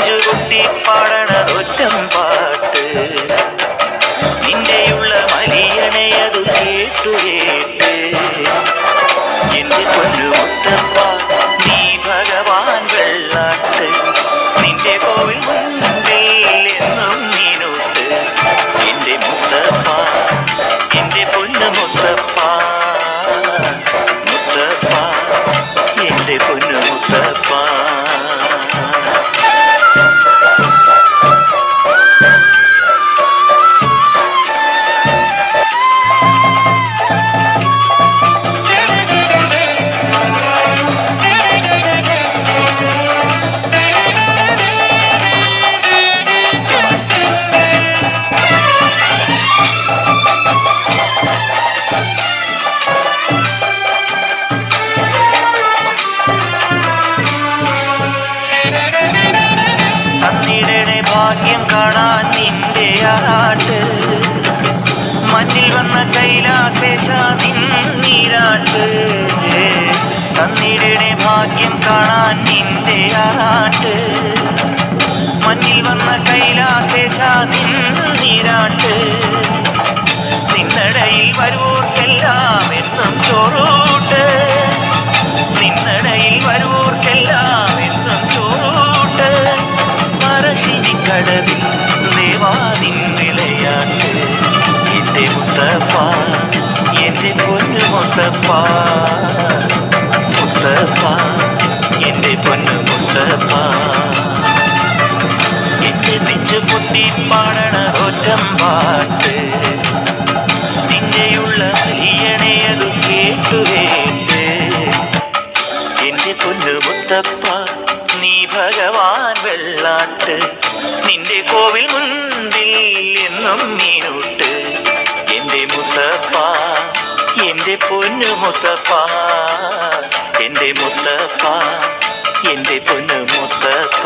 കൊട്ടി പാടണതൊറ്റം പാട്ട്. നിന്റെയുള്ള മലിയണയതു കേട്ടു കേട്ട്. എന്റെ പൊന്നു ഭാഗ്യം കാണാൻ നിന്റെ ആട്ട് മഞ്ഞിൽ വന്ന കൈലാസേശ നിന്നീരാട്ട്. തന്നിടണേ ഭാഗ്യം കാണാൻ നിന്റെ ആട്ട് മഞ്ഞിൽ വന്ന കൈലാസേശ നിന്നീരാട്ട്. മുത്തപ്പ എന്റെ മുത്തപ്പ. മുത്തപ്പ എന്റെ പൊന്നു മുത്തപ്പ. എന്റെ നെഞ്ചു പൊട്ടി പാടണ ഒറ്റം പാട്ട്. നിന്റെയുള്ള ഹരിയണയതു കേട്ടു കേട്ട്. എന്റെ പൊന്നു മുത്തപ്പ നീ ഭഗവാൻ വെള്ളാട്ട്. നിന്റെ കോവിൽ മുൻപിൽ എന്നും മീനൂട്ട് എന്റെ പൊന്നു മുത്തപ്പ എന്റെ മുത്തപ്പ എന്റെ പൊന്നു മുത്തപ്പ.